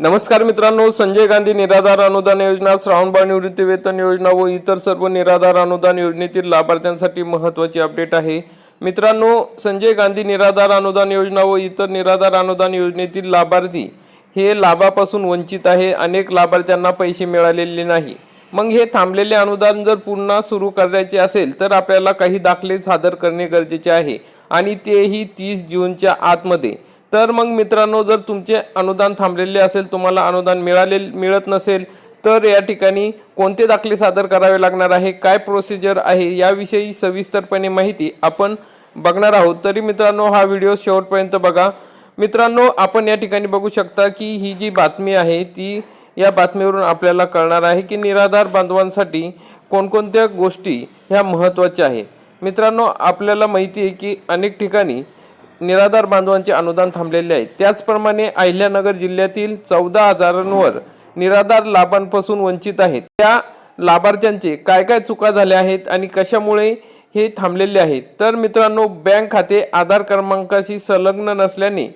नमस्कार मित्रांनो संजय गांधी निराधार अनुदान योजना श्रावणबाळ निवृत्ती वेतन योजना व इतर सर्व निराधार अनुदान योजनेतील लाभार्थ्यांसाठी महत्त्वाची अपडेट आहे. मित्रांनो संजय गांधी निराधार अनुदान योजना व इतर निराधार अनुदान योजनेतील लाभार्थी हे लाभापासून वंचित आहे. अनेक लाभार्थ्यांना पैसे मिळालेले नाही. मग हे थांबलेले अनुदान जर पुन्हा सुरू करायचे असेल तर आपल्याला काही दाखले सादर करणे गरजेचे आहे आणि तेही तीस जूनच्या आतमध्ये. तर मग मित्रांनो जर तुमचे अनुदान थांबलेले असेल तुम्हाला अनुदान मिळाले मिळत नसेल तर या ठिकाणी कोणते दाखले सादर करावे लागणार आहे काय प्रोसिजर आहे याविषयी सविस्तरपणे माहिती आपण बघणार आहोत. तरी मित्रांनो हा व्हिडिओ शेवटपर्यंत बघा. मित्रांनो आपण या ठिकाणी बघू शकता की ही जी बातमी आहे ती या बातमीवरून आपल्याला कळणार आहे की निराधार बांधवांसाठी कोणकोणत्या गोष्टी ह्या महत्त्वाच्या आहेत. मित्रांनो आपल्याला माहिती आहे की अनेक ठिकाणी निराधार बांधवांचे अनुदान थांबलेले आहे. त्याचप्रमाणे अहिल्यानगर जिल्ह्यातील चौदा हजारांवर निराधार लाभांपासून वंचित आहेत. त्या लाभार्थ्यांचे काय काय चुका झाल्या आहेत आणि कशामुळे हे थांबलेले आहेत? तर मित्रांनो बँक खाते आधार क्रमांकाशी संलग्न नसल्याने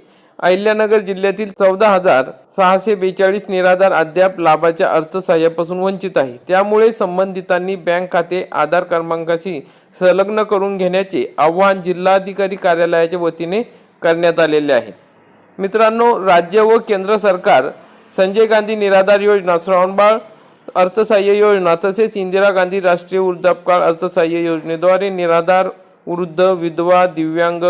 अहिल्यानगर जिल्ह्यातील चौदा हजार सहाशे बेचाळीस निराधार अद्याप लाभाच्या अर्थसहाय्यापासून वंचित आहे. त्यामुळे संबंधितांनी बँक खाते आधार क्रमांकाशी संलग्न करून घेण्याचे आव्हान जिल्हाधिकारी कार्यालयाच्या वतीने करण्यात आलेले आहे. मित्रांनो राज्य व केंद्र सरकार संजय गांधी निराधार योजना श्रावणबाळ अर्थसहाय्य योजना तसेच इंदिरा गांधी राष्ट्रीय वृद्धापकाळ अर्थसहाय्य योजनेद्वारे निराधार वृद्ध विधवा दिव्यांग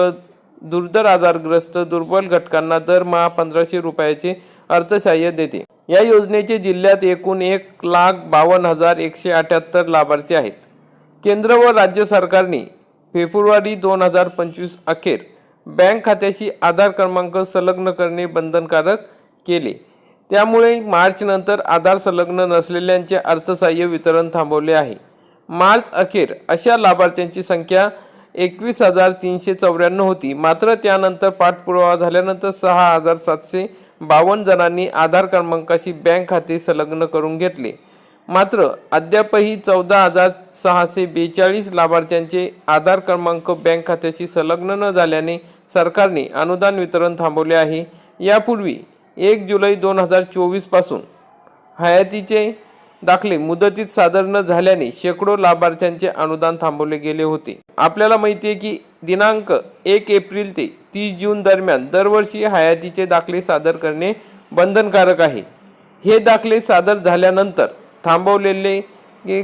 दुर्धर आजारग्रस्त दुर्बल घटकांना दरमहा पंधराशे रुपयाचे अर्थसहाय्य देते. या योजनेचे जिल्ह्यात एकूण एक लाख बावन्न हजार एकशे अठ्याहत्तर लाभार्थी आहेत. केंद्र व राज्य सरकारने फेब्रुवारी दोन हजार पंचवीस अखेर बँक खात्याशी आधार क्रमांक संलग्न करणे बंधनकारक केले. त्यामुळे मार्चनंतर आधार संलग्न नसलेल्यांचे अर्थसहाय्य वितरण थांबवले आहे. मार्च अखेर अशा लाभार्थ्यांची संख्या एकवीस हजार तीनशे चौऱ्याण्णव होती. मात्र त्यानंतर पाठपुरावा झाल्यानंतर सहा हजार सातशे बावन्न जणांनी आधार क्रमांकाशी बँक खाते संलग्न करून घेतले. मात्र अद्यापही चौदा हजार सहाशे बेचाळीस लाभार्थ्यांचे आधार क्रमांक बँक खात्याशी संलग्न न झाल्याने सरकारने अनुदान वितरण थांबवले आहे. यापूर्वी एक जुलै दोन हजार चोवीसपासून हयातीचे दाखले मुदतीत सादर न झाल्याने शेकडो लाभार्थ्यांचे अनुदान थांबवले गेले होते. आपल्याला माहिती आहे की दिनांक एक एप्रिल ते तीस जून दरम्यान दरवर्षी हयातीचे दाखले सादर करणे बंधनकारक आहे. हे दाखले सादर झाल्यानंतर थांबवलेले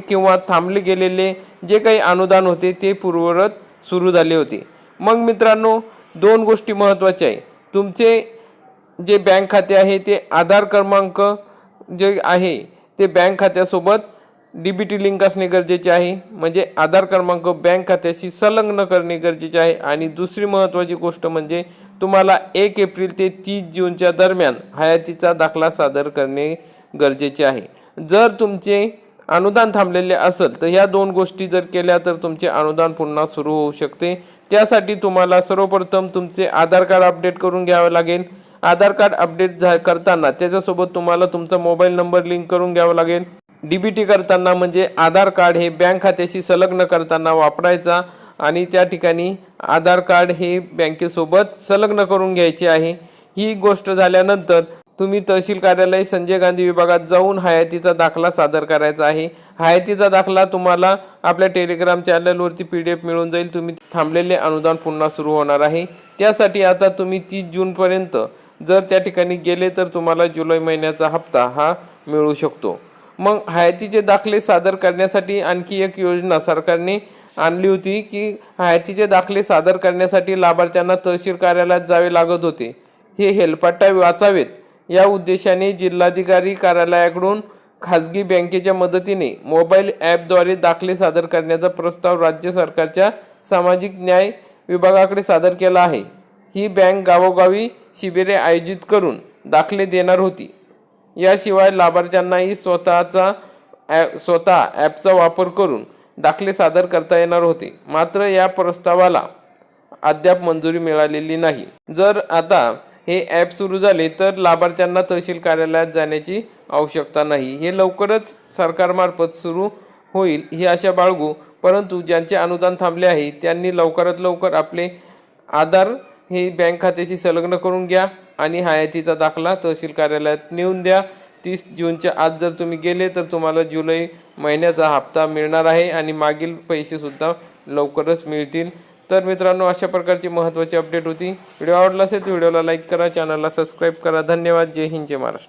किंवा थांबले गेलेले जे काही अनुदान होते ते पूर्ववत सुरू झाले होते. मग मित्रांनो दोन गोष्टी महत्त्वाच्या आहे. तुमचे जे बँक खाते आहे ते आधार क्रमांक जे आहे ते बँक खात्यासोबत डी बी टी लिंक असणे गरजेचे आहे. म्हणजे आधार क्रमांक बँक खात्याशी संलग्न करणे गरजेचे आहे. आणि दुसरी महत्त्वाची गोष्ट म्हणजे तुम्हाला एक एप्रिल ते तीस जूनच्या दरम्यान हयातीचा दाखला सादर करणे गरजेचे आहे. जर तुमचे अनुदान थांबलेले असेल तर ह्या दोन गोष्टी जर केल्या तर तुमचे अनुदान पुन्हा सुरू होऊ शकते. त्यासाठी तुम्हाला सर्वप्रथम तुमचे आधार कार्ड अपडेट करून घ्यावे लागेल. आधार कार्ड अपडेट झा करताना त्याच्यासोबत तुम्हाला तुमचा मोबाईल नंबर लिंक करून घ्यावा लागेल. डी बी टी करताना म्हणजे आधार कार्ड हे बँक खात्याशी संलग्न करताना वापरायचा आणि त्या ठिकाणी आधार कार्ड हे बँकेसोबत संलग्न करून घ्यायचे आहे. ही गोष्ट झाल्यानंतर तुम्ही तहसील कार्यालय संजय गांधी विभागात जाऊन हयातीचा दाखला सादर करायचा आहे. हयातीचा दाखला तुम्हाला आपल्या टेलिग्राम चॅनलवरती पी डी एफ मिळून जाईल. तुम्ही थांबलेले अनुदान पुन्हा सुरू होणार आहे. त्यासाठी आता तुम्ही तीस जूनपर्यंत जर त्या ठिकाणी गेले तर तुम्हाला जुलै महिन्याचा हप्ता हा मिळू शकतो. मग हयातीचे दाखले सादर करण्यासाठी आणखी एक योजना सरकारने आणली होती की हयातीचे दाखले सादर करण्यासाठी लाभार्थ्यांना तहसील कार्यालयात जावे लागत होते. हे हेलपाटा वाचावेत. या उद्देशाने जिल्हाधिकारी कार्यालयाकडून खाजगी बँकेच्या मदतीने मोबाईल ॲपद्वारे दाखले सादर करण्याचा प्रस्ताव राज्य सरकारच्या सामाजिक न्याय विभागाकडे सादर केला आहे. ही बँक गावोगावी शिबिरे आयोजित करून दाखले देणार होती. याशिवाय लाभार्थ्यांनाही स्वतःचा ॲप स्वतः ॲपचा वापर करून दाखले सादर करता येणार होते. मात्र या प्रस्तावाला अद्याप मंजुरी मिळालेली नाही. जर आता हे ॲप सुरू झाले तर लाभार्थ्यांना तहसील कार्यालयात जाण्याची आवश्यकता नाही. हे लवकरच सरकारमार्फत सुरू होईल ही आशा बाळगू परंतु ज्यांचे अनुदान थांबले आहे त्यांनी लवकरात लवकर आपले आधार ही बँक खात्याशी संलग्न करून घ्या आणि हयातीचा दाखला. तहसील कार्यालयात नेऊन द्या. तीस जूनच्या आत जर तुम्ही गेले तर तुम्हाला जुलै महिन्याचा हप्ता मिळणार आहे आणि मागील पैसेसुद्धा लवकरच मिळतील. तर मित्रांनो अशा प्रकारची महत्त्वाची अपडेट होती. व्हिडिओ आवडला असेल तर व्हिडिओला लाईक करा चॅनलला सबस्क्राईब करा. धन्यवाद. जय हिंद जय महाराष्ट्र.